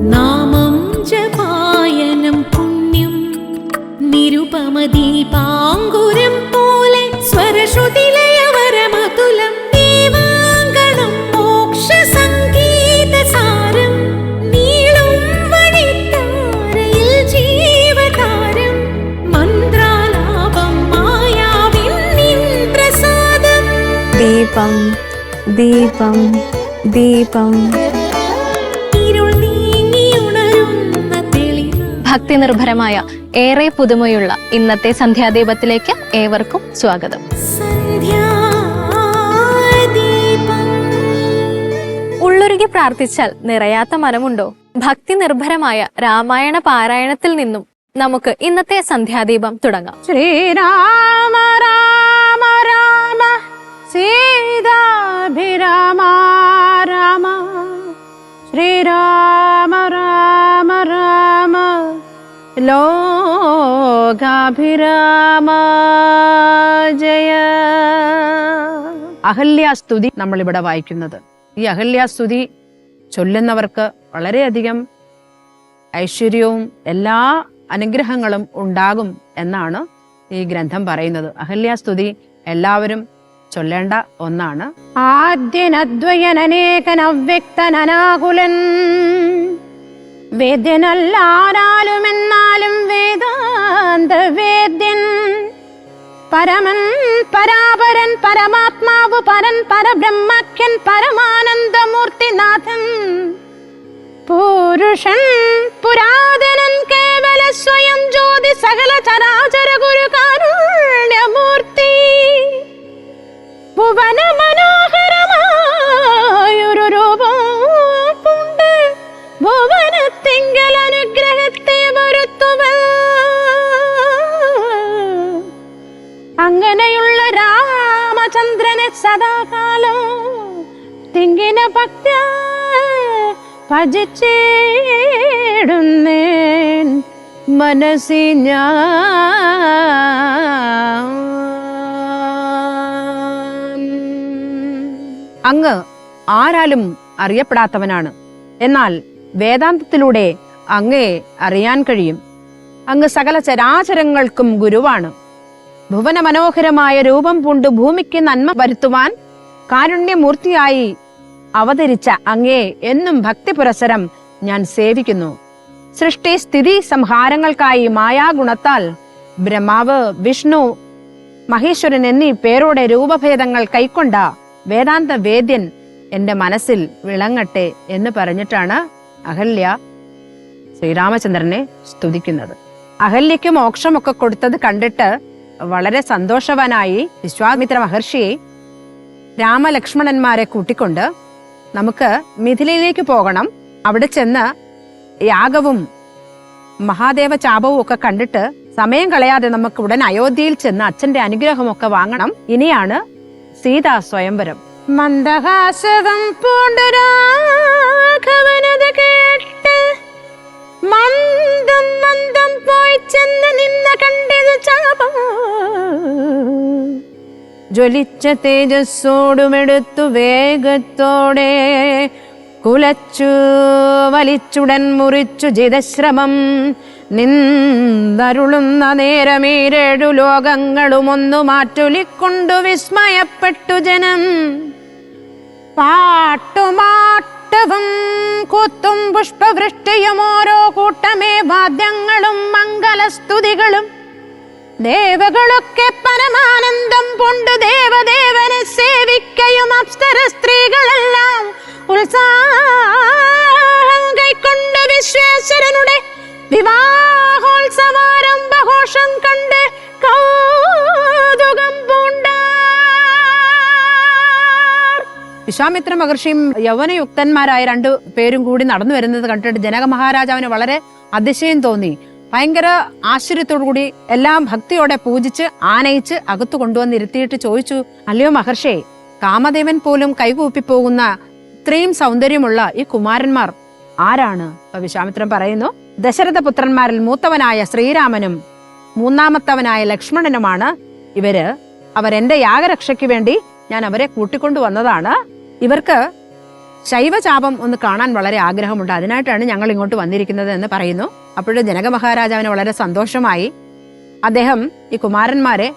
நான் നിർഭരമായ ഏറെ പുതുമയുള്ള ഇന്നത്തെ സന്ധ്യാദീപത്തിലേക്ക് ഏവർക്കും സ്വാഗതം. ഉള്ളൊരുകി പ്രാർത്ഥിച്ചാൽ നിറയാത്ത മനമുണ്ടോ? ഭക്തി നിർഭരമായ രാമായണ പാരായണത്തിൽ നിന്നും നമുക്ക് ഇന്നത്തെ സന്ധ്യാദീപം തുടങ്ങാം. ശ്രീരാമ രാമ രാമ സീതാഭിരാമ ലോകാഭിരാമ ജയ അഹല്യാസ്തുതി നമ്മളിവിടെ വായിക്കുന്നത്. ഈ അഹല്യാസ്തുതി ചൊല്ലുന്നവർക്ക് വളരെയധികം ഐശ്വര്യവും എല്ലാ അനുഗ്രഹങ്ങളും ഉണ്ടാകും എന്നാണ് ഈ ഗ്രന്ഥം പറയുന്നത്. അഹല്യാസ്തുതി എല്ലാവരും ചൊല്ലേണ്ട ഒന്നാണ്. ആദ്യനദ്വയനേകനവ്യക്തനാകുലൻ വേദാന്ത വേദ്യൻ പരമൻ പരാപരൻ പരമാത്മാവ് പരൻ പരബ്രഹ്മഖ്യൻ പരമാനന്ദമൂർത്തിനാഥൻ. പുരുഷൻ പുരാതനൻ കേവല സ്വയം ജ്യോതി സകല ചരാചര ഗുരു കാരുണ്യമൂർത്തി. ഭുവന അങ്ങനെയുള്ള രാമചന്ദ്രനെ സദാകാലം തിങ്കിന ഭക്ത ഭജിച്ചിടുന്നേൻ മനസ്സി ഞാൻ. അങ്ങ് ആരാലും അറിയപ്പെടാത്തവനാണ്. എന്നാൽ വേദാന്തത്തിലൂടെ അങ്ങയെ അറിയാൻ കഴിയും. അങ്ങ് സകല ചരാചരങ്ങൾക്കും ഗുരുവാണ്. ഭുവന മനോഹരമായ രൂപം പൂണ്ട് ഭൂമിക്ക് നന്മ വരുത്തുവാൻ കാരുണ്യമൂർത്തിയായി അവതരിച്ച അങ്ങേ എന്നും ഭക്തി പുരസരം ഞാൻ സേവിക്കുന്നു. സൃഷ്ടി സ്ഥിതി സംഹാരങ്ങൾക്കായി മായാഗുണത്താൽ ബ്രഹ്മാവ് വിഷ്ണു മഹേശ്വരൻ എന്നീ പേരോടെ രൂപഭേദങ്ങൾ കൈക്കൊണ്ട വേദാന്ത വേദ്യൻ എന്റെ മനസ്സിൽ വിളങ്ങട്ടെ എന്ന് പറഞ്ഞിട്ടാണ് അഹല്യ ശ്രീരാമചന്ദ്രനെ സ്തുതിക്കുന്നത്. അഹല്യയ്ക്ക് മോക്ഷമൊക്കെ കൊടുത്തത് കണ്ടിട്ട് വളരെ സന്തോഷവാനായി വിശ്വാമിത്ര മഹർഷിയെ രാമലക്ഷ്മണന്മാരെ കൂട്ടിക്കൊണ്ട് നമുക്ക് മിഥിലയിലേക്ക് പോകണം. അവിടെ ചെന്ന് യാഗവും മഹാദേവ ചാപവും ഒക്കെ കണ്ടിട്ട് സമയം കളയാതെ നമുക്ക് ഉടൻ അയോധ്യയിൽ ചെന്ന് അച്ഛന്റെ അനുഗ്രഹമൊക്കെ വാങ്ങണം. ഇനിയാണ് സീതാ സ്വയംവരം. മന്ദഹാസകം പൂണ്ടുരാഘവനത് മന്ദം മന്ദം പോയി ചെന്ന് നിന്ന കണ്ടത് ചാപം. ജ്വലിച്ച തേജസ്സോടുമെടുത്തു വേഗത്തോടെ കുലച്ചു വലിച്ചുടൻ മുറിച്ചു ജിതശ്രമം നിന്നരുളുന്ന നേരമീരേഴു ലോകങ്ങളും ഒന്നു മാറ്റൊലിക്കൊണ്ടു വിസ്മയപ്പെട്ടു ജനം. പാട്ടുമാട്ടവും കൂത്തും പുഷ്പവൃഷ്ടിയും ഓരോ കൂട്ടമേ വാദ്യങ്ങളും മംഗലസ്തുതികളും. ദേവകളൊക്കെ പരമാനന്ദം കൊണ്ട് ദേവദേവനെ സേവിക്കയും അപ്സര സ്ത്രീകളെല്ലാം ഉത്സാഹം കൈക്കൊണ്ട് വിശ്വേശ്വരനുടെ വിവാഹോത്സവാരംഭഘോഷം കണ്ട് കൗതുകം പൂണ്ടാർ വിശ്വാമിത്ര മഹർഷിയും യൗവനയുക്തന്മാരായ രണ്ടു പേരും കൂടി നടന്നു വരുന്നത് കണ്ടിട്ട് ജനക മഹാരാജാവിന് വളരെ അതിശയം തോന്നി. ഭയങ്കര ആശ്ചര്യത്തോടു കൂടി എല്ലാം ഭക്തിയോടെ പൂജിച്ച് ആനയിച്ച് അകത്തു കൊണ്ടുവന്നിരുത്തിയിട്ട് ചോദിച്ചു അല്ലയോ മഹർഷേ കാമദേവൻ പോലും കൈകൂപ്പി പോകുന്ന ഇത്രയും സൗന്ദര്യമുള്ള ഈ കുമാരന്മാർ ആരാണ്? അപ്പൊ വിശ്വാമിത്രൻ പറയുന്നു ദശരഥ പുത്രന്മാരിൽ മൂത്തവനായ ശ്രീരാമനും മൂന്നാമത്തവനായ ലക്ഷ്മണനുമാണ്. ഇവർ അവർ എന്റെ യാഗരക്ഷയ്ക്ക് വേണ്ടി ഞാൻ അവരെ കൂട്ടിക്കൊണ്ടു വന്നതാണ് ഇവർക്ക് ശൈവചാപം ഒന്ന് കാണാൻ വളരെ ആഗ്രഹമുണ്ട്. അതിനായിട്ടാണ് ഞങ്ങൾ ഇങ്ങോട്ട് വന്നിരിക്കുന്നത് എന്ന് പറയുന്നു. അപ്പോഴും ജനക മഹാരാജാവിന് വളരെ സന്തോഷമായി അദ്ദേഹം ഈ കുമാരന്മാരെ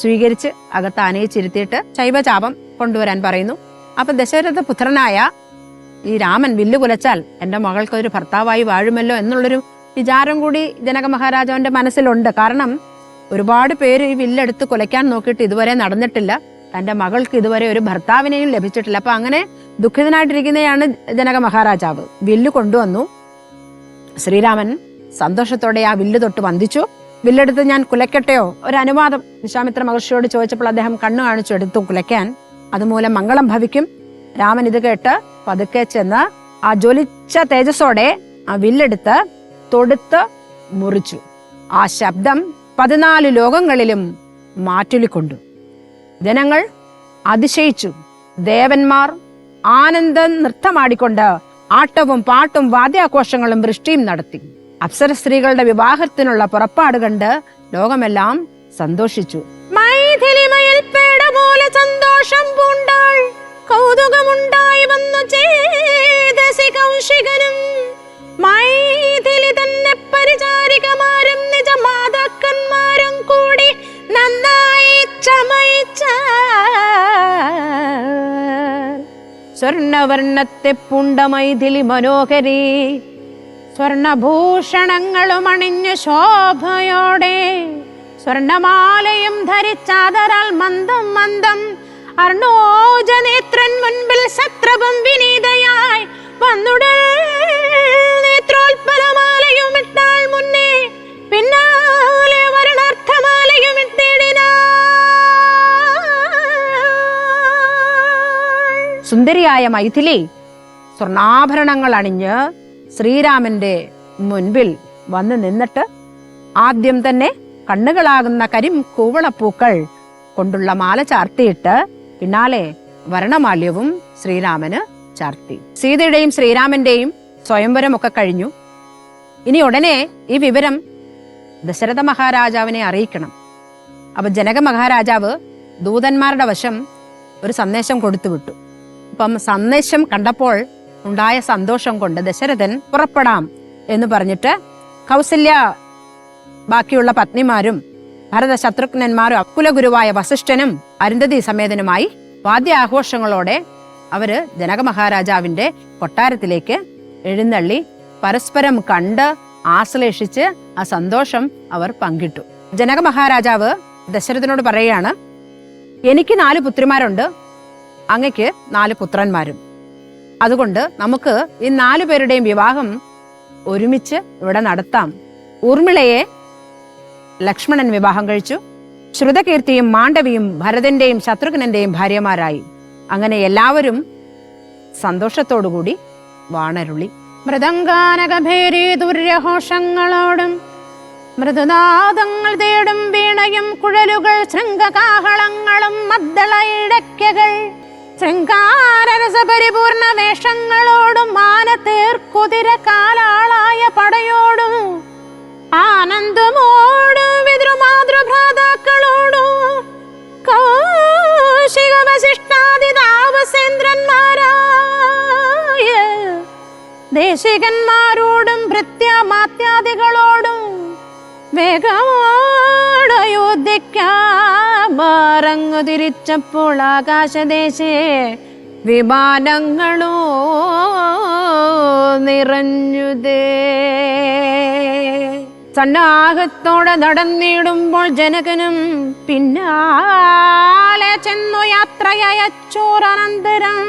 സ്വീകരിച്ച് അകത്ത് ആനയിച്ചിരുത്തിയിട്ട് ശൈവചാപം കൊണ്ടുവരാൻ പറയുന്നു. അപ്പൊ ദശരഥ പുത്രനായ ഈ രാമൻ വില്ലു കുലച്ചാൽ എന്റെ മകൾക്ക് ഒരു ഭർത്താവായി വാഴുമല്ലോ എന്നുള്ളൊരു വിചാരം കൂടി ജനക മഹാരാജാവിന്റെ മനസ്സിലുണ്ട്. കാരണം ഒരുപാട് പേര് ഈ വില്ലെടുത്ത് കുലയ്ക്കാൻ നോക്കിയിട്ട് ഇതുവരെ നടന്നിട്ടില്ല. തന്റെ മകൾക്ക് ഇതുവരെ ഒരു ഭർത്താവിനെയും ലഭിച്ചിട്ടില്ല. അപ്പൊ അങ്ങനെ ദുഃഖിതനായിട്ടിരിക്കുന്നതാണ് ജനക മഹാരാജാവ്. വില്ല് കൊണ്ടുവന്നു. ശ്രീരാമൻ സന്തോഷത്തോടെ ആ വില്ല് തൊട്ട് വന്ദിച്ചു. വില്ലെടുത്ത് ഞാൻ കുലയ്ക്കട്ടെയോ? ഒരു അനുവാദം. വിശ്വാമിത്ര മഹർഷിയോട് ചോദിച്ചപ്പോൾ അദ്ദേഹം കണ്ണു കാണിച്ചു എടുത്തു കുലയ്ക്കാൻ. അതുമൂലം മംഗളം ഭവിക്കും. രാമൻ ഇത് കേട്ട് പതുക്കെ ചെന്ന് ആ ജ്വലിച്ച തേജസ്സോടെ ആ വില്ലെടുത്ത് തൊടുത്ത് മുറിച്ചു. ആ ശബ്ദം പതിനാല് ലോകങ്ങളിലും മാറ്റുലിക്കൊണ്ടു. ജനങ്ങൾ അതിശയിച്ചു. ദേവന്മാർ ആനന്ദ നൃത്തമാടിക്കൊണ്ട് ആട്ടവും പാട്ടും വാദ്യാഘോഷങ്ങളും വൃഷ്ടിയും നടത്തി. അപ്സര സ്ത്രീകളുടെ വിവാഹത്തിനുള്ള പുറപ്പാട് കണ്ട് ലോകമെല്ലാം സന്തോഷിച്ചു. പോലെ സന്തോഷം പൂണ്ടാൾ. കൗതുകമുണ്ടായി വന്നു ചേതസി കൗശികനും. മൈഥിലി തന്നെ പരിചാരികമാരും നിജമാതാക്കന്മാരും കൂടി നന്നായി ചമയിച്ച സ്വർണവർണത്തെ പുണ്ടമൈഥിലി മനോഹരി സ്വർണഭൂഷണങ്ങളും അണിഞ്ഞു ശോഭയോടെ സ്വർണമാലയും ധരിച്ചാതരാൽ മന്ദം മന്ദം അർണോജനേത്രൻ മുൻപിൽ ശത്രുവും വിനീതയായി സുന്ദരിയായ മൈഥിലി സ്വർണാഭരണങ്ങൾ അണിഞ്ഞ് ശ്രീരാമന്റെ മുൻപിൽ വന്ന് നിന്നിട്ട് ആദ്യം തന്നെ കണ്ണുകളാകുന്ന കരിം കൂവളപ്പൂക്കൾ കൊണ്ടുള്ള മാല ചാർത്തിയിട്ട് പിന്നാലെ വരണമാല്യവും ശ്രീരാമന് ചാർത്തി. സീതയുടെയും ശ്രീരാമന്റെയും സ്വയംവരമൊക്കെ കഴിഞ്ഞു. ഇനി ഉടനെ ഈ വിവരം ദശരഥ മഹാരാജാവിനെ അറിയിക്കണം. അപ്പൊ ജനക മഹാരാജാവ് ദൂതന്മാരുടെ വശം ഒരു സന്ദേശം കൊടുത്തു വിട്ടു അപ്പം സന്ദേശം കണ്ടപ്പോൾ ഉണ്ടായ സന്തോഷം കൊണ്ട് ദശരഥൻ പുറപ്പെടാം എന്ന് പറഞ്ഞിട്ട് കൗസല്യ ബാക്കിയുള്ള പത്നിമാരും ഭരത ശത്രുഘ്നന്മാരും അക്കുലഗുരുവായ വസിഷ്ഠനും അരുന്ധതി സമേതനുമായി വാദ്യാഘോഷങ്ങളോടെ അവർ ജനക മഹാരാജാവിന്റെ കൊട്ടാരത്തിലേക്ക് എഴുന്നള്ളി പരസ്പരം കണ്ട് ആശ്ലേഷിച്ച് ആ സന്തോഷം അവർ പങ്കിട്ടു. ജനക മഹാരാജാവ് ദശരഥനോട് പറയുകയാണ് എനിക്ക് നാല് പുത്രിമാരുണ്ട്. അങ്ങയ്ക്ക് നാല് പുത്രന്മാരും. അതുകൊണ്ട് നമുക്ക് ഈ നാലു പേരുടെയും വിവാഹം ഒരുമിച്ച് ഇവിടെ നടത്താം. ഊർമിളയെ ലക്ഷ്മണൻ വിവാഹം കഴിച്ചു. ശ്രുതകീർത്തിയും മാണ്ഡവിയും ഭരതന്റെയും ശത്രുഘ്നന്റെയും ഭാര്യമാരായി. അങ്ങനെ എല്ലാവരും സന്തോഷത്തോടുകൂടി വാണരുളി. മൃദംഗാനകഭേരി ദുര്യഘോഷങ്ങളോടും മൃദുനാദങ്ങൾ തേടും വീണയും കുഴലുകൾ ശൃംഗകാഹളങ്ങളും മദ്ദള ഇടയ്ക്കകൾ. ശൃംഗാരരസപരിപൂർണ വേഷങ്ങളോടും മാനത്തേർക്കുതിര കാലാളായ പടയോടും ആനന്ദമോടും പിതൃമാതൃഭ്രാതാക്കളോടും കൗശിക വസിഷ്ഠാദിതാവസേന്ദ്രന്മാരായ ദേശികന്മാരോടും ഭൃത്യമാത്യാദികളോടും വേഗമോടയോധ്യക്കാറങ്ങു തിരിച്ചപ്പോൾ ആകാശദേശേ വിമാനങ്ങളോ നിറഞ്ഞുതേ. സന്നാഹത്തോടെ നടന്നിടുമ്പോൾ ജനകനും പിന്നാലെ ചെന്നു യാത്രയച്ചോറനന്തരം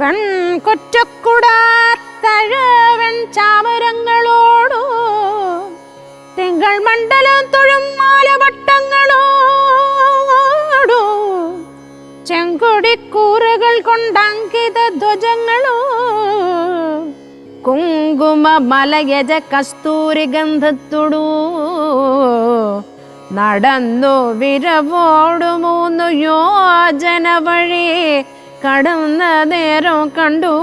വെൺകൊറ്റക്കുടാത്തഴവൻ ചാമരങ്ങളോടു തിങ്കൾ മണ്ഡലം തൊഴും മാലവട്ടങ്ങളോ ചെങ്കൊടിക്കൂറുകൾ കൊണ്ടങ്കിത ധ്വജങ്ങളോ? കുങ്കുമ മലയജ കസ്തൂരി ഗന്ധത്തുടൂ? നടന്നു വിരവോടു മൂന്നു യോജന വഴി കടന്ന നേരം കണ്ടു.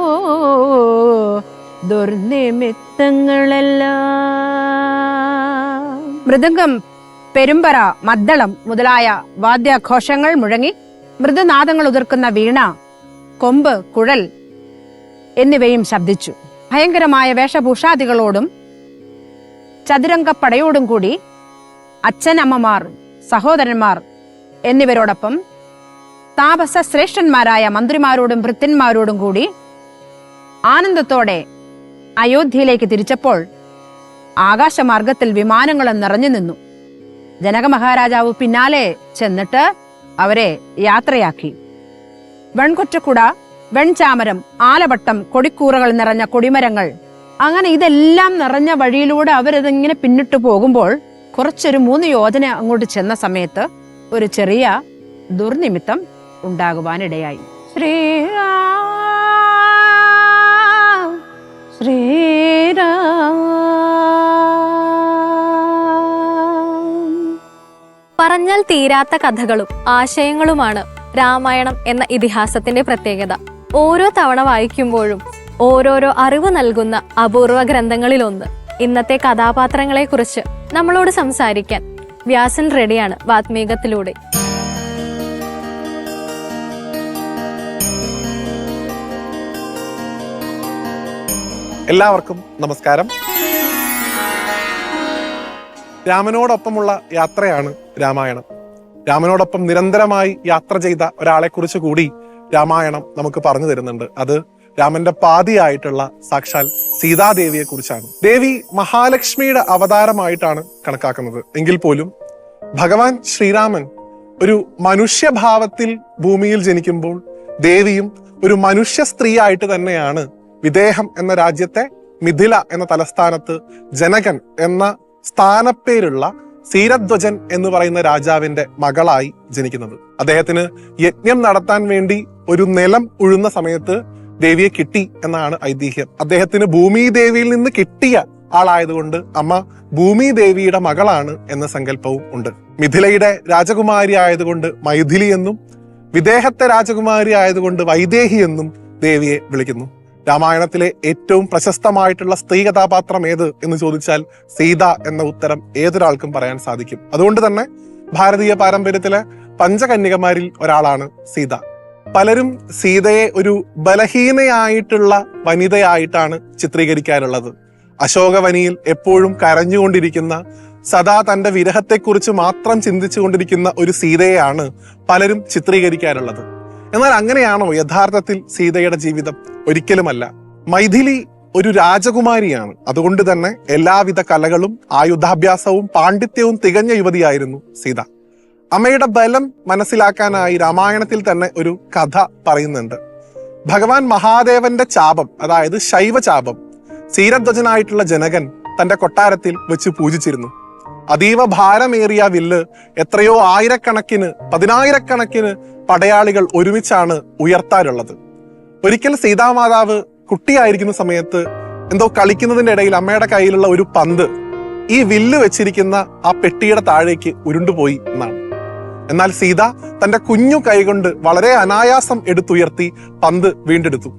ദുർനിമിത്തങ്ങളെല്ലാം മൃദംഗം പെരുമ്പറ മദ്ദളം മുതലായ വാദ്യാഘോഷങ്ങൾ മുഴങ്ങി മൃദുനാദങ്ങൾ ഉതിർക്കുന്ന വീണ കൊമ്പ് കുഴൽ എന്നിവയും ശബ്ദിച്ചു. ഭയങ്കരമായ വേഷഭൂഷാദികളോടും ചതുരംഗപ്പടയോടും കൂടി അച്ഛനമ്മമാർ സഹോദരന്മാർ എന്നിവരോടൊപ്പം താപസ ശ്രേഷ്ഠന്മാരായ മന്ത്രിമാരോടും ഭൃത്യന്മാരോടും കൂടി ആനന്ദത്തോടെ അയോധ്യയിലേക്ക് തിരിച്ചപ്പോൾ ആകാശമാർഗത്തിൽ വിമാനങ്ങൾ നിറഞ്ഞു നിന്നു. ജനക മഹാരാജാവ് പിന്നാലെ ചെന്നിട്ട് അവരെ യാത്രയാക്കി. വെൺകൊറ്റക്കുട വെൺചാമരം ആലവട്ടം കൊടിക്കൂറകൾ നിറഞ്ഞ കൊടിമരങ്ങൾ അങ്ങനെ ഇതെല്ലാം നിറഞ്ഞ വഴിയിലൂടെ അവരതിങ്ങനെ പിന്നിട്ട് പോകുമ്പോൾ കുറച്ചൊരു മൂന്ന് യോജന അങ്ങോട്ട് ചെന്ന സമയത്ത് ഒരു ചെറിയ ദുർനിമിത്തം ഉണ്ടാകുവാനിടയായി. ശ്രീ ശ്രീരാം പറഞ്ഞാൽ തീരാത്ത കഥകളും ആശയങ്ങളുമാണ് രാമായണം എന്ന ഇതിഹാസത്തിന്റെ പ്രത്യേകത. ഓരോ തവണ വായിക്കുമ്പോഴും ഓരോരോ അറിവ് നൽകുന്ന അപൂർവ ഗ്രന്ഥങ്ങളിലൊന്ന്. ഇന്നത്തെ കഥാപാത്രങ്ങളെക്കുറിച്ച് നമ്മളോട് സംസാരിക്കാൻ വ്യാസൻ റെഡിയാണ് വാത്മീകത്തിലൂടെ. എല്ലാവർക്കും നമസ്കാരം. രാമനോടൊപ്പമുള്ള യാത്രയാണ് രാമായണം. രാമനോടൊപ്പം നിരന്തരമായി യാത്ര ചെയ്ത ഒരാളെക്കുറിച്ച് കൂടി രാമായണം നമുക്ക് പറഞ്ഞു തരുന്നുണ്ട്. അത് രാമന്റെ പാതിയായിട്ടുള്ള സാക്ഷാൽ സീതാദേവിയെ കുറിച്ചാണ് ദേവി മഹാലക്ഷ്മിയുടെ അവതാരമായിട്ടാണ് കണക്കാക്കുന്നത്. എങ്കിൽ പോലും ഭഗവാൻ ശ്രീരാമൻ ഒരു മനുഷ്യഭാവത്തിൽ ഭൂമിയിൽ ജനിക്കുമ്പോൾ ദേവിയും ഒരു മനുഷ്യ സ്ത്രീയായിട്ട് തന്നെയാണ് വിദേഹം എന്ന രാജ്യത്തെ മിഥില എന്ന തലസ്ഥാനത്ത് ജനകൻ എന്ന സ്ഥാനപ്പേരുള്ള സീരധ്വജൻ എന്ന് പറയുന്ന രാജാവിന്റെ മകളായി ജനിക്കുന്നത്. അദ്ദേഹത്തിന് യജ്ഞം നടത്താൻ വേണ്ടി ഒരു നിലം ഉഴുന്ന സമയത്ത് ദേവിയെ കിട്ടി എന്നാണ് ഐതിഹ്യം. അദ്ദേഹത്തിന് ഭൂമി ദേവിയിൽ നിന്ന് കിട്ടിയ ആളായതുകൊണ്ട് അമ്മ ഭൂമി ദേവിയുടെ മകളാണ് എന്ന സങ്കല്പവും ഉണ്ട്. മിഥിലയുടെ രാജകുമാരി ആയതുകൊണ്ട് മൈഥിലി എന്നും വിദേഹത്തെ രാജകുമാരി ആയതുകൊണ്ട് വൈദേഹി എന്നും ദേവിയെ വിളിക്കുന്നു. രാമായണത്തിലെ ഏറ്റവും പ്രശസ്തമായിട്ടുള്ള സ്ത്രീ കഥാപാത്രം ഏത് എന്ന് ചോദിച്ചാൽ സീത എന്ന ഉത്തരം ഏതൊരാൾക്കും പറയാൻ സാധിക്കും. അതുകൊണ്ട് തന്നെ ഭാരതീയ പാരമ്പര്യത്തിലെ പഞ്ചകന്യകമാരിൽ ഒരാളാണ് സീത. പലരും സീതയെ ഒരു ബലഹീനയായിട്ടുള്ള വനിതയായിട്ടാണ് ചിത്രീകരിക്കാനുള്ളത്. അശോകവനിയിൽ എപ്പോഴും കരഞ്ഞുകൊണ്ടിരിക്കുന്ന സദാ തന്റെ വിരഹത്തെക്കുറിച്ച് മാത്രം ചിന്തിച്ചുകൊണ്ടിരിക്കുന്ന ഒരു സീതയെയാണ് പലരും ചിത്രീകരിക്കാറുള്ളത് എന്നാൽ അങ്ങനെയാണോ യഥാർത്ഥത്തിൽ സീതയുടെ ജീവിതം? ഒരിക്കലുമല്ല. മൈഥിലി ഒരു രാജകുമാരിയാണ്. അതുകൊണ്ട് തന്നെ എല്ലാവിധ കലകളും ആയുധാഭ്യാസവും പാണ്ഡിത്യവും തികഞ്ഞ യുവതിയായിരുന്നു സീത. അമ്മയുടെ ബലം മനസ്സിലാക്കാനായി രാമായണത്തിൽ തന്നെ ഒരു കഥ പറയുന്നുണ്ട്. ഭഗവാൻ മഹാദേവന്റെ ചാപം അതായത് ശൈവചാപം സീരധ്വജനായിട്ടുള്ള ജനകൻ തന്റെ കൊട്ടാരത്തിൽ വെച്ച് പൂജിച്ചിരുന്നു. അതീവ ഭാരമേറിയ വില്ല് എത്രയോ ആയിരക്കണക്കിന് പതിനായിരക്കണക്കിന് പടയാളികൾ ഒരുമിച്ചാണ് ഉയർത്താറുള്ളത് ഒരിക്കൽ സീതാമാതാവ് കുട്ടിയായിരിക്കുന്ന സമയത്ത് എന്തോ കളിക്കുന്നതിന്റെ ഇടയിൽ അമ്മയുടെ കയ്യിലുള്ള ഒരു പന്ത് ഈ വില്ല് വെച്ചിരിക്കുന്ന ആ പെട്ടിയുടെ താഴേക്ക് ഉരുണ്ടുപോയി എന്നാണ്. എന്നാൽ സീത തന്റെ കുഞ്ഞു കൈകൊണ്ട് വളരെ അനായാസം എടുത്തുയർത്തി പന്ത് വീണ്ടെടുത്തു.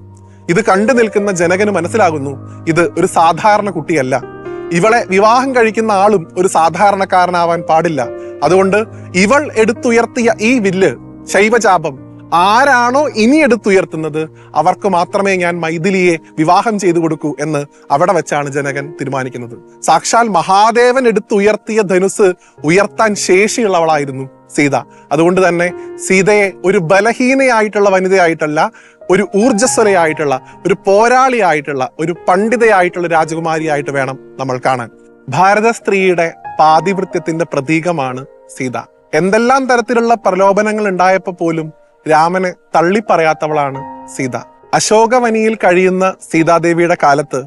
ഇത് കണ്ടു നിൽക്കുന്ന ജനകന് മനസ്സിലാകുന്നു ഇത് ഒരു സാധാരണ കുട്ടിയല്ല. ഇവളെ വിവാഹം കഴിക്കുന്ന ആളും ഒരു സാധാരണക്കാരനാവാൻ പാടില്ല. അതുകൊണ്ട് ഇവൾ എടുത്തുയർത്തിയ ഈ വില്ല് ശൈവചാപം ആരാണോ ഇനി എടുത്തുയർത്തുന്നത്? അവർക്ക് മാത്രമേ ഞാൻ മൈഥിലിയെ വിവാഹം ചെയ്തു കൊടുക്കൂ എന്ന് അവിടെ വെച്ചാണ് ജനകൻ തീരുമാനിക്കുന്നത്. സാക്ഷാൽ മഹാദേവൻ എടുത്തുയർത്തിയ ധനുസ് ഉയർത്താൻ ശേഷിയുള്ളവളായിരുന്നു സീത. അതുകൊണ്ട് തന്നെ സീതയെ ഒരു ബലഹീനയായിട്ടുള്ള വനിതയായിട്ടല്ല ഒരു ഊർജസ്വലയായിട്ടുള്ള ഒരു പോരാളിയായിട്ടുള്ള ഒരു പണ്ഡിതയായിട്ടുള്ള രാജകുമാരിയായിട്ട് വേണം നമ്മൾ കാണാൻ. ഭാരത സ്ത്രീയുടെ പാതിവൃത്യത്തിന്റെ പ്രതീകമാണ് സീത. എന്തെല്ലാം തരത്തിലുള്ള പ്രലോഭനങ്ങൾ ഉണ്ടായപ്പോ പോലും രാമനെ തള്ളിപ്പറയാത്തവളാണ് സീത. അശോകവനിയിൽ കഴിയുന്ന സീതാദേവിയുടെ കാലത്ത്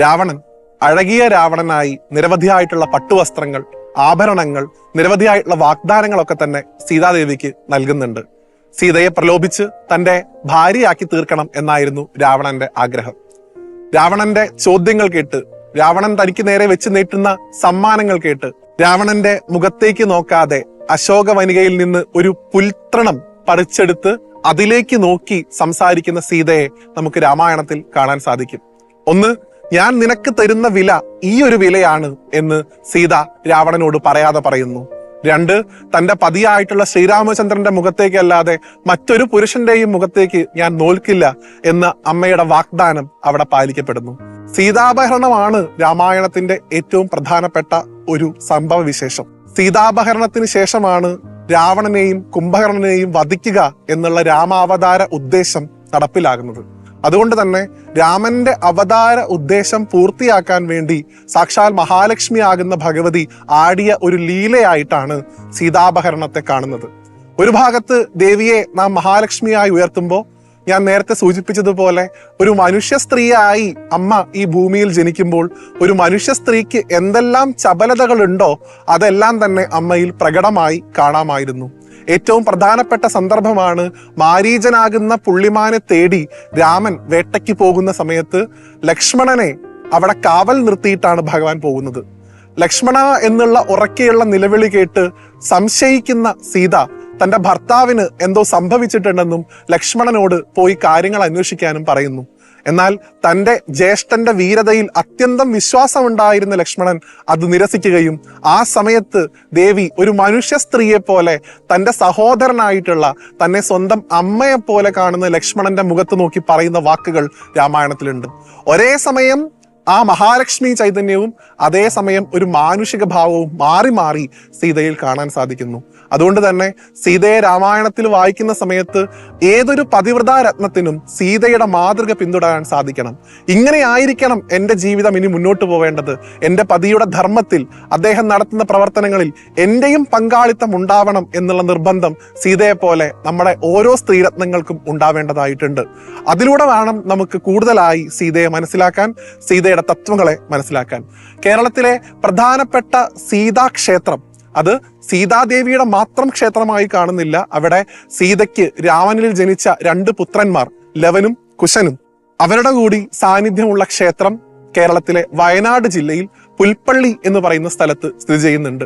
രാവണൻ അഴകിയ രാവണനായി നിരവധിയായിട്ടുള്ള പട്ടുവസ്ത്രങ്ങൾ ആഭരണങ്ങൾ നിരവധിയായിട്ടുള്ള വാഗ്ദാനങ്ങളൊക്കെ തന്നെ സീതാദേവിക്ക് നൽകുന്നുണ്ട്. സീതയെ പ്രലോഭിച്ച് തന്റെ ഭാര്യയാക്കി തീർക്കണം എന്നായിരുന്നു രാവണന്റെ ആഗ്രഹം. രാവണന്റെ ചോദ്യങ്ങൾ കേട്ട് രാവണൻ തനിക്ക് നേരെ വെച്ച് നീട്ടുന്ന സമ്മാനങ്ങൾ കേട്ട് രാവണന്റെ മുഖത്തേക്ക് നോക്കാതെ അശോകവനികയിൽ നിന്ന് ഒരു പുൽത്രണം പറിച്ചെടുത്ത് അതിലേക്ക് നോക്കി സംസാരിക്കുന്ന സീതയെ നമുക്ക് രാമായണത്തിൽ കാണാൻ സാധിക്കും. ഒന്ന് ഞാൻ നിനക്ക് തരുന്ന വില ഈ ഒരു വിലയാണ് എന്ന് സീത രാവണനോട് പറയാതെ പറയുന്നു. രണ്ട് തന്റെ പതിയായിട്ടുള്ള ശ്രീരാമചന്ദ്രന്റെ മുഖത്തേക്കല്ലാതെ മറ്റൊരു പുരുഷന്റെയും മുഖത്തേക്ക് ഞാൻ നോൽക്കില്ല എന്ന അമ്മയുടെ വാഗ്ദാനം അവിടെ പാലിക്കപ്പെടുന്നു. സീതാപഹരണമാണ് രാമായണത്തിന്റെ ഏറ്റവും പ്രധാനപ്പെട്ട ഒരു സംഭവ വിശേഷം സീതാപഹരണത്തിന് ശേഷമാണ് രാവണനെയും കുംഭകർണനെയും വധിക്കുക എന്നുള്ള രാമാവതാര ഉദ്ദേശം നടപ്പിലാകുന്നത്. അതുകൊണ്ട് തന്നെ രാമന്റെ അവതാര ഉദ്ദേശം പൂർത്തിയാക്കാൻ വേണ്ടി സാക്ഷാൽ മഹാലക്ഷ്മി ആകുന്ന ഭഗവതി ആടിയ ഒരു ലീലയായിട്ടാണ് സീതാപഹരണത്തെ കാണുന്നത്. ഒരു ഭാഗത്ത് ദേവിയെ നാം മഹാലക്ഷ്മിയായി ഉയർത്തുമ്പോൾ ഞാൻ നേരത്തെ സൂചിപ്പിച്ചതുപോലെ ഒരു മനുഷ്യ സ്ത്രീയായി അമ്മ ഈ ഭൂമിയിൽ ജനിക്കുമ്പോൾ ഒരു മനുഷ്യ സ്ത്രീക്ക് എന്തെല്ലാം ചപലതകളുണ്ടോ അതെല്ലാം തന്നെ അമ്മയിൽ പ്രകടമായി കാണാമായിരുന്നു. ഏറ്റവും പ്രധാനപ്പെട്ട സന്ദർഭമാണ് മാരീജനാകുന്ന പുള്ളിമാനെ തേടി രാമൻ വേട്ടയ്ക്ക് പോകുന്ന സമയത്ത് ലക്ഷ്മണനെ അവിടെ കാവൽ നിർത്തിയിട്ടാണ് ഭഗവാൻ പോകുന്നത്. ലക്ഷ്മണ എന്നുള്ള ഉറക്കെയുള്ള നിലവിളി കേട്ട് സംശയിക്കുന്ന സീത തന്റെ ഭർത്താവിന് എന്തോ സംഭവിച്ചിട്ടുണ്ടെന്നും ലക്ഷ്മണനോട് പോയി കാര്യങ്ങൾ അന്വേഷിക്കാനും പറയുന്നു. എന്നാൽ തന്റെ ജ്യേഷ്ഠന്റെ വീരതയിൽ അത്യന്തം വിശ്വാസമുണ്ടായിരുന്ന ലക്ഷ്മണൻ അത് നിരസിക്കുകയും ആ സമയത്ത് ദേവി ഒരു മനുഷ്യ സ്ത്രീയെ പോലെ തന്റെ സഹോദരനായിട്ടുള്ള തന്നെ സ്വന്തം അമ്മയെ പോലെ കാണുന്ന ലക്ഷ്മണന്റെ മുഖത്ത് നോക്കി പറയുന്ന വാക്കുകൾ രാമായണത്തിലുണ്ട്. ഒരേ സമയം ആ മഹാലക്ഷ്മി ചൈതന്യവും അതേസമയം ഒരു മാനുഷിക ഭാവവും മാറി മാറി സീതയിൽ കാണാൻ സാധിക്കുന്നു. അതുകൊണ്ട് തന്നെ സീതയെ രാമായണത്തിൽ വായിക്കുന്ന സമയത്ത് ഏതൊരു പതിവ്രതാ രത്നത്തിനും സീതയുടെ മാതൃക പിന്തുടരാൻ സാധിക്കണം. ഇങ്ങനെ ആയിരിക്കണം എന്റെ ജീവിതം ഇനി മുന്നോട്ട് പോവേണ്ടത്. എന്റെ പതിയുടെ ധർമ്മത്തിൽ അദ്ദേഹം നടത്തുന്ന പ്രവർത്തനങ്ങളിൽ എന്റെയും പങ്കാളിത്തം ഉണ്ടാവണം എന്നുള്ള നിർബന്ധം സീതയെ പോലെ നമ്മുടെ ഓരോ സ്ത്രീരത്നങ്ങൾക്കും ഉണ്ടാവേണ്ടതായിട്ടുണ്ട്. അതിലൂടെ വേണം നമുക്ക് കൂടുതലായി സീതയെ മനസ്സിലാക്കാൻ സീതയുടെ തത്വങ്ങളെ മനസ്സിലാക്കാൻ. കേരളത്തിലെ പ്രധാനപ്പെട്ട സീതാക്ഷേത്രം അത് സീതാദേവിയുടെ മാത്രം ക്ഷേത്രമായി കാണുന്നില്ല. അവിടെ സീതയ്ക്ക് രാവണനിൽ ജനിച്ച രണ്ട് പുത്രന്മാർ ലവനും കുശനും. അവരുടെ കൂടി സാന്നിധ്യമുള്ള ക്ഷേത്രം കേരളത്തിലെ വയനാട് ജില്ലയിൽ പുൽപ്പള്ളി എന്ന് പറയുന്ന സ്ഥലത്ത് സ്ഥിതി ചെയ്യുന്നുണ്ട്.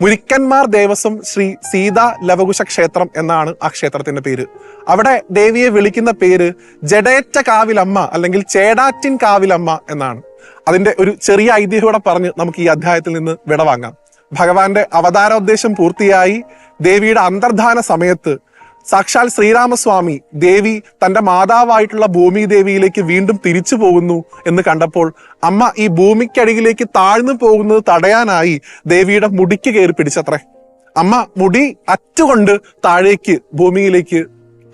മുരിക്കന്മാർ ദേവസ്വം ശ്രീ സീതാ ലവകുശ ക്ഷേത്രം എന്നാണ് ആ ക്ഷേത്രത്തിന്റെ പേര്. അവിടെ ദേവിയെ വിളിക്കുന്ന പേര് ജഡേറ്റ കാവിലമ്മ അല്ലെങ്കിൽ ചേടാറ്റിൻ കാവിലമ്മ എന്നാണ്. അതിന്റെ ഒരു ചെറിയ ഐതിഹ്യം കൂടെ പറഞ്ഞ് നമുക്ക് ഈ അധ്യായത്തിൽ നിന്ന് വിടവാങ്ങാം. ഭഗവാന്റെ അവതാരോദ്ദേശം പൂർത്തിയായി ദേവിയുടെ അന്തർധാന സമയത്ത് സാക്ഷാൽ ശ്രീരാമസ്വാമി ദേവി തന്റെ മാതാവായിട്ടുള്ള ഭൂമി ദേവിയിലേക്ക് വീണ്ടും തിരിച്ചു പോകുന്നു എന്ന് കണ്ടപ്പോൾ അമ്മ ഈ ഭൂമിക്കടിയിലേക്ക് താഴ്ന്നു പോകുന്നത് തടയാനായി ദേവിയുടെ മുടിക്ക് കയറി പിടിച്ചത്രേ. അമ്മ മുടി അറ്റുകൊണ്ട് താഴേക്ക് ഭൂമിയിലേക്ക്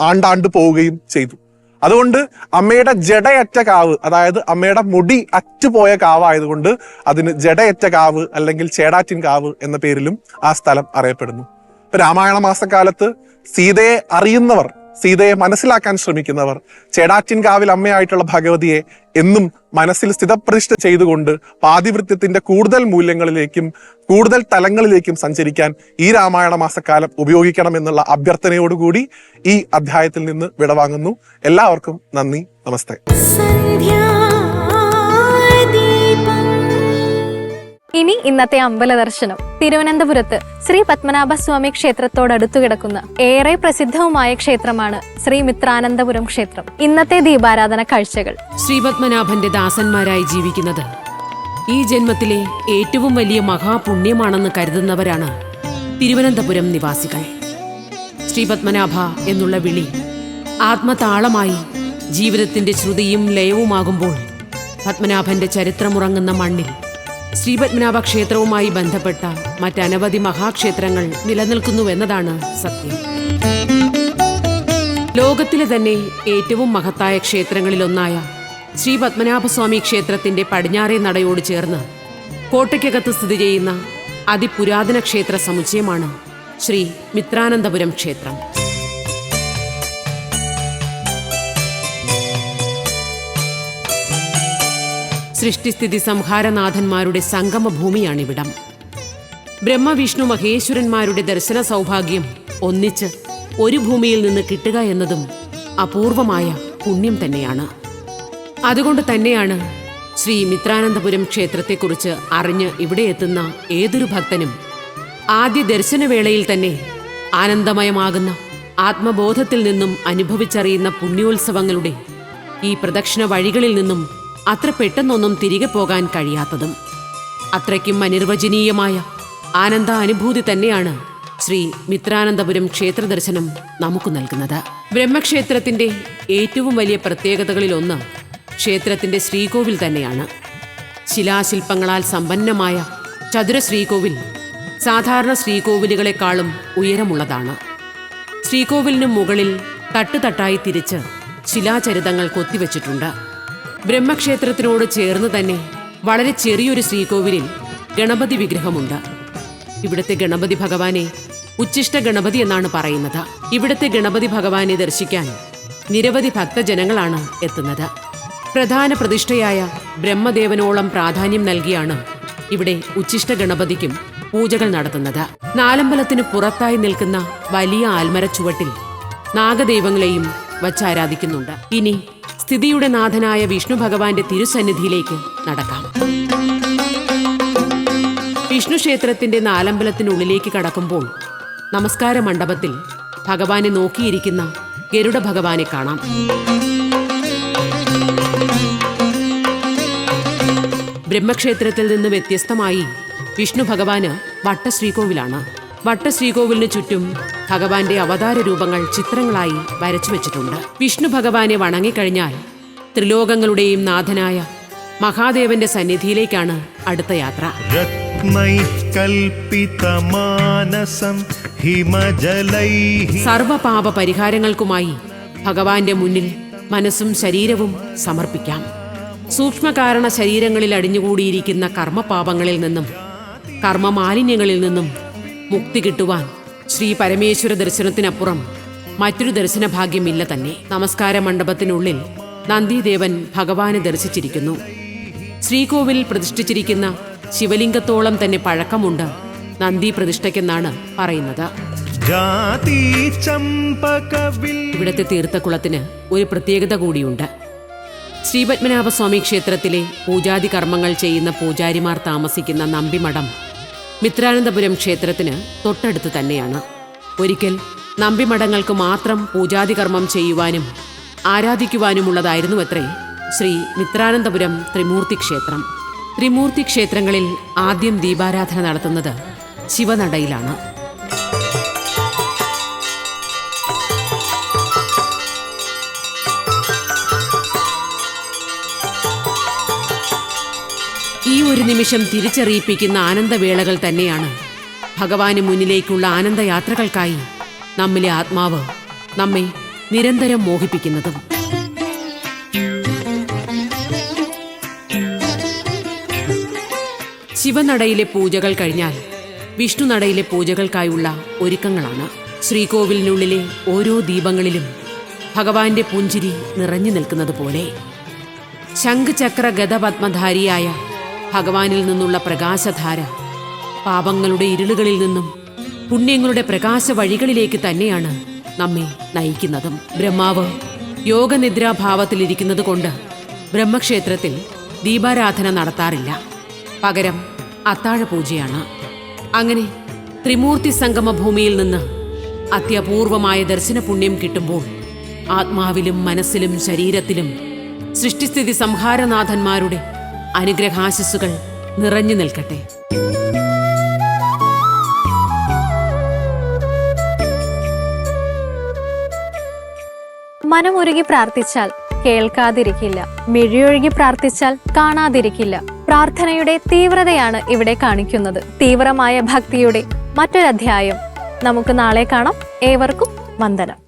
ആണ്ടാണ്ട് പോവുകയും ചെയ്തു. അതുകൊണ്ട് അമ്മയുടെ ജടയറ്റ കാവ് അതായത് അമ്മയുടെ മുടി അറ്റുപോയ കാവായതുകൊണ്ട് അതിന് ജടയറ്റ കാവ് അല്ലെങ്കിൽ ചേടാറ്റിൻ കാവ് എന്ന പേരിലും ആ സ്ഥലം അറിയപ്പെടുന്നു. ഇപ്പൊ രാമായണ മാസക്കാലത്ത് സീതയെ അറിയുന്നവർ സീതയെ മനസ്സിലാക്കാൻ ശ്രമിക്കുന്നവർ ചേടാറ്റിൻകാവിൽ അമ്മയായിട്ടുള്ള ഭഗവതിയെ എന്നും മനസ്സിൽ സ്ഥിതപ്രതിഷ്ഠ ചെയ്തുകൊണ്ട് പാതിവൃത്യത്തിന്റെ കൂടുതൽ മൂല്യങ്ങളിലേക്കും കൂടുതൽ തലങ്ങളിലേക്കും സഞ്ചരിക്കാൻ ഈ രാമായണ മാസക്കാലം ഉപയോഗിക്കണം എന്നുള്ള അഭ്യർത്ഥനയോടുകൂടി ഈ അധ്യായത്തിൽ നിന്ന് വിടവാങ്ങുന്നു. എല്ലാവർക്കും നന്ദി നമസ്തേ. ഇനി ഇന്നത്തെ അമ്പല ദർശനം തിരുവനന്തപുരത്ത് ശ്രീ പത്മനാഭസ്വാമി ക്ഷേത്രത്തോടടുത്തു കിടക്കുന്ന ഏറെ പ്രസിദ്ധവുമായ ക്ഷേത്രമാണ് ശ്രീ മിത്രാനന്തപുരം ക്ഷേത്രം. ഇന്നത്തെ ദീപാരാധന കാഴ്ചകൾ. ശ്രീ പത്മനാഭന്റെ ദാസന്മാരായി ജീവിക്കുന്നത് ഈ ജന്മത്തിലെ ഏറ്റവും വലിയ മഹാപുണ്യമാണെന്ന് കരുതുന്നവരാണ് തിരുവനന്തപുരം നിവാസികൾ. ശ്രീ പത്മനാഭ എന്നുള്ള വിളി ആത്മതാളമായി ജീവിതത്തിന്റെ ശ്രുതിയും ലയവുമാകുമ്പോൾ പത്മനാഭന്റെ ചരിത്രമുറങ്ങുന്ന മണ്ണിൽ ശ്രീപത്മനാഭ ക്ഷേത്രവുമായി ബന്ധപ്പെട്ട മറ്റനവധി മഹാക്ഷേത്രങ്ങൾ നിലനിൽക്കുന്നുവെന്നതാണ് സത്യം. ലോകത്തിലെ തന്നെ ഏറ്റവും മഹത്തായ ക്ഷേത്രങ്ങളിലൊന്നായ ശ്രീ പത്മനാഭസ്വാമി ക്ഷേത്രത്തിന്റെ പടിഞ്ഞാറേ നടയോട് ചേർന്ന് കോട്ടയ്ക്കകത്ത് സ്ഥിതി ചെയ്യുന്ന അതിപുരാതന ക്ഷേത്ര സമുച്ചയമാണ് ശ്രീ മിത്രാനന്തപുരം ക്ഷേത്രം. സൃഷ്ടിസ്ഥിതി സംഹാരനാഥന്മാരുടെ സംഗമഭൂമിയാണിവിടം. ബ്രഹ്മവിഷ്ണു മഹേശ്വരന്മാരുടെ ദർശന സൗഭാഗ്യം ഒന്നിച്ച് ഒരു ഭൂമിയിൽ നിന്ന് കിട്ടുക എന്നതും അപൂർവമായ പുണ്യം തന്നെയാണ്. അതുകൊണ്ട് തന്നെയാണ് ശ്രീ മിത്രാനന്തപുരം ക്ഷേത്രത്തെക്കുറിച്ച് അറിഞ്ഞ് ഇവിടെ എത്തുന്ന ഏതൊരു ഭക്തനും ആദ്യ ദർശനവേളയിൽ തന്നെ ആനന്ദമയമാകുന്ന ആത്മബോധത്തിൽ നിന്നും അനുഭവിച്ചറിയുന്ന പുണ്യോത്സവങ്ങളുടെ ഈ പ്രദക്ഷിണ വഴികളിൽ നിന്നും അത്ര പെട്ടെന്നൊന്നും തിരികെ പോകാൻ കഴിയാത്തതും. അത്രയ്ക്കും അനിർവചനീയമായ ആനന്ദാനുഭൂതി തന്നെയാണ് ശ്രീ മിത്രാനന്തപുരം ക്ഷേത്ര ദർശനം നമുക്ക് നൽകുന്നത്. ബ്രഹ്മക്ഷേത്രത്തിന്റെ ഏറ്റവും വലിയ പ്രത്യേകതകളിൽ ഒന്ന് ക്ഷേത്രത്തിന്റെ ശ്രീകോവിൽ തന്നെയാണ്. ശിലാശില്പങ്ങളാൽ സമ്പന്നമായ ചതുര ശ്രീകോവിൽ സാധാരണ ശ്രീകോവിലുകളെക്കാളും ഉയരമുള്ളതാണ്. ശ്രീകോവിലിനു മുകളിൽ തട്ടുതട്ടായി തിരിച്ച് ശിലാചരിതങ്ങൾ കൊത്തിവെച്ചിട്ടുണ്ട്. ബ്രഹ്മക്ഷേത്രത്തിനോട് ചേർന്ന് തന്നെ വളരെ ചെറിയൊരു ശ്രീകോവിലിൽ ഗണപതി വിഗ്രഹമുണ്ട്. ഇവിടുത്തെ ഗണപതി ഭഗവാനെ ഉച്ചിഷ്ട ഗണപതി എന്നാണ് പറയുന്നത്. ഇവിടുത്തെ ഗണപതി ഭഗവാനെ ദർശിക്കാൻ നിരവധി ഭക്തജനങ്ങളാണ് എത്തുന്നത്. പ്രധാന പ്രതിഷ്ഠയായ ബ്രഹ്മദേവനോളം പ്രാധാന്യം നൽകിയാണ് ഇവിടെ ഉച്ചിഷ്ട ഗണപതിക്കും പൂജകൾ നടത്തുന്നത്. നാലമ്പലത്തിന് പുറത്തായി നിൽക്കുന്ന വലിയ ആൽമര ചുവട്ടിൽ നാഗദൈവങ്ങളെയും വച്ചാരാധിക്കുന്നുണ്ട് ഇനി സ്ഥിതിയുടെ നാഥനായ വിഷ്ണു ഭഗവാന്റെ തിരുസന്നിധിയിലേക്ക് നടക്കാം. വിഷ്ണു ക്ഷേത്രത്തിന്റെ നാലമ്പലത്തിനുള്ളിലേക്ക് കടക്കുമ്പോൾ നമസ്കാര മണ്ഡപത്തിൽ ഭഗവാനെ നോക്കിയിരിക്കുന്ന ഗരുഡ ഭഗവാനെ കാണാം. ബ്രഹ്മക്ഷേത്രത്തിൽ നിന്ന് വ്യത്യസ്തമായി വിഷ്ണു ഭഗവാന് വട്ടശ്രീകോവിലാണ്. വട്ടശ്രീകോവിലിനു ചുറ്റും ഭഗവാന്റെ അവതാര രൂപങ്ങൾ ചിത്രങ്ങളായി വരച്ചു വെച്ചിട്ടുണ്ട്. വിഷ്ണു ഭഗവാനെ വണങ്ങിക്കഴിഞ്ഞാൽ ത്രിലോകങ്ങളുടെയും നാഥനായ മഹാദേവന്റെ സന്നിധിയിലേക്കാണ് അടുത്ത യാത്ര. സർവപാപ പരിഹാരങ്ങൾക്കുമായി ഭഗവാന്റെ മുന്നിൽ മനസ്സും ശരീരവും സമർപ്പിക്കാം. സൂക്ഷ്മകാരണ ശരീരങ്ങളിൽ അടിഞ്ഞുകൂടിയിരിക്കുന്ന കർമ്മപാപങ്ങളിൽ നിന്നും കർമ്മമാലിന്യങ്ങളിൽ നിന്നും മുക്തി കിട്ടുവാൻ ശ്രീ പരമേശ്വര ദർശനത്തിനപ്പുറം മറ്റൊരു ദർശന ഭാഗ്യമില്ല തന്നെ. നമസ്കാര മണ്ഡപത്തിനുള്ളിൽ നന്ദിദേവൻ ഭഗവാനെ ദർശിച്ചിരിക്കുന്നു. ശ്രീകോവിൽ പ്രതിഷ്ഠിച്ചിരിക്കുന്ന ശിവലിംഗത്തോളം തന്നെ പഴക്കമുണ്ട് നന്ദി പ്രതിഷ്ഠയ്ക്കെന്നാണ് പറയുന്നത്. ഇവിടത്തെ തീർത്ഥക്കുളത്തിന് ഒരു പ്രത്യേകത കൂടിയുണ്ട്. ശ്രീപത്മനാഭസ്വാമി ക്ഷേത്രത്തിലെ പൂജാതി കർമ്മങ്ങൾ ചെയ്യുന്ന പൂജാരിമാർ താമസിക്കുന്ന നമ്പിമഠം മിത്രാനന്തപുരം ക്ഷേത്രത്തിന് തൊട്ടടുത്ത് തന്നെയാണ്. ഒരിക്കൽ നമ്പിമഠങ്ങൾക്ക് മാത്രം പൂജാതി കർമ്മം ചെയ്യുവാനും ആരാധിക്കുവാനുമുള്ളതായിരുന്നു അത്രേ ശ്രീ മിത്രാനന്ദപുരം ത്രിമൂർത്തി ക്ഷേത്രം. ത്രിമൂർത്തി ക്ഷേത്രങ്ങളിൽ ആദ്യം ദീപാരാധന നടത്തുന്നത് ശിവനടയിലാണ്. ഒരു നിമിഷം തിരിച്ചറിയിപ്പിക്കുന്ന ആനന്ദവേളകൾ തന്നെയാണ്. ഭഗവാന് മുന്നിലേക്കുള്ള ആനന്ദയാത്രകൾക്കായി നമ്മിലെ ആത്മാവ് നമ്മെ നിരന്തരം മോഹിപ്പിക്കുന്നതും. ശിവനടയിലെ പൂജകൾ കഴിഞ്ഞാൽ വിഷ്ണുനടയിലെ പൂജകൾക്കായുള്ള ഒരുക്കങ്ങളാണ്. ശ്രീകോവിലിനുള്ളിലെ ഓരോ ദീപങ്ങളിലും ഭഗവാന്റെ പുഞ്ചിരി നിറഞ്ഞു നിൽക്കുന്നത് പോലെ ശംഖചക്ര ഗതപത്മധാരിയായ ഭഗവാനിൽ നിന്നുള്ള പ്രകാശധാര പാപങ്ങളുടെ ഇരുളുകളിൽ നിന്നും പുണ്യങ്ങളുടെ പ്രകാശ വഴികളിലേക്ക് തന്നെയാണ് നമ്മെ നയിക്കുന്നതും. ബ്രഹ്മാവ് യോഗനിദ്രാഭാവത്തിലിരിക്കുന്നത് കൊണ്ട് ബ്രഹ്മക്ഷേത്രത്തിൽ ദീപാരാധന നടത്താറില്ല. പകരം അത്താഴ പൂജയാണ് അങ്ങനെ ത്രിമൂർത്തി സംഗമ ഭൂമിയിൽ നിന്ന് അത്യപൂർവമായ ദർശന പുണ്യം കിട്ടുമ്പോൾ ആത്മാവിലും മനസ്സിലും ശരീരത്തിലും സൃഷ്ടിസ്ഥിതി സംഹാരനാഥന്മാരുടെ അനുഗ്രഹാശസ്സുകൾ നിറഞ്ഞു നിൽക്കട്ടെ. മനമൊരുകി പ്രാർത്ഥിച്ചാൽ കേൾക്കാതിരിക്കില്ല. മിഴിയൊഴുകി പ്രാർത്ഥിച്ചാൽ കാണാതിരിക്കില്ല. പ്രാർത്ഥനയുടെ തീവ്രതയാണ് ഇവിടെ കാണിക്കുന്നത്. തീവ്രമായ ഭക്തിയുടെ മറ്റൊരധ്യായം. നമുക്ക് നാളെ കാണാം. ഏവർക്കും വന്ദനം.